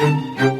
แล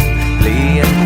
น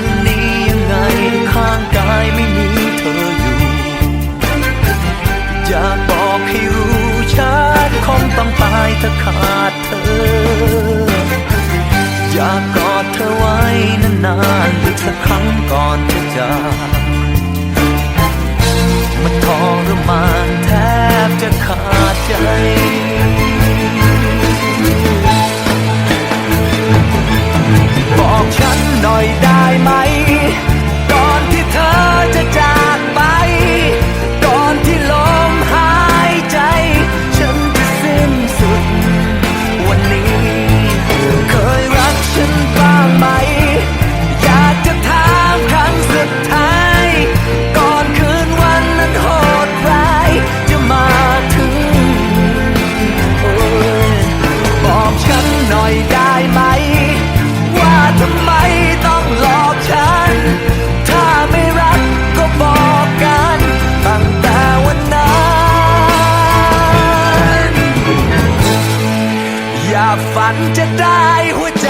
น อากกอดเธอไว้นานๆหรือสักครั้งก่อนเธอ จะได้หัวใจ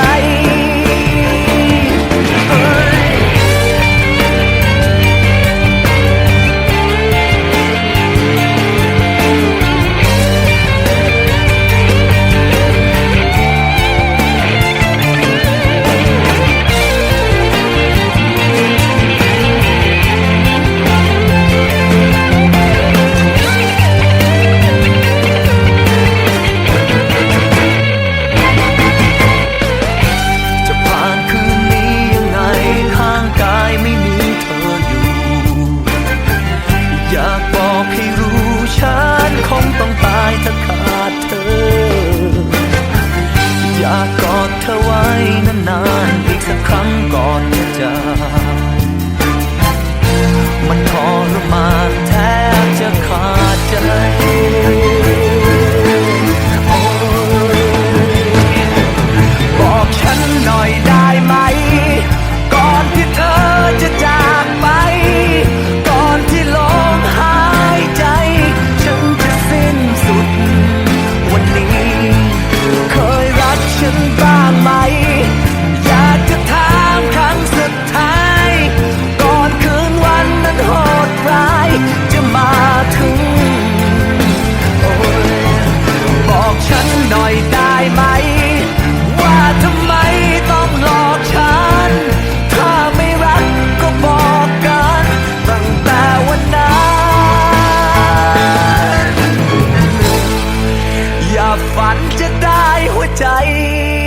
চাই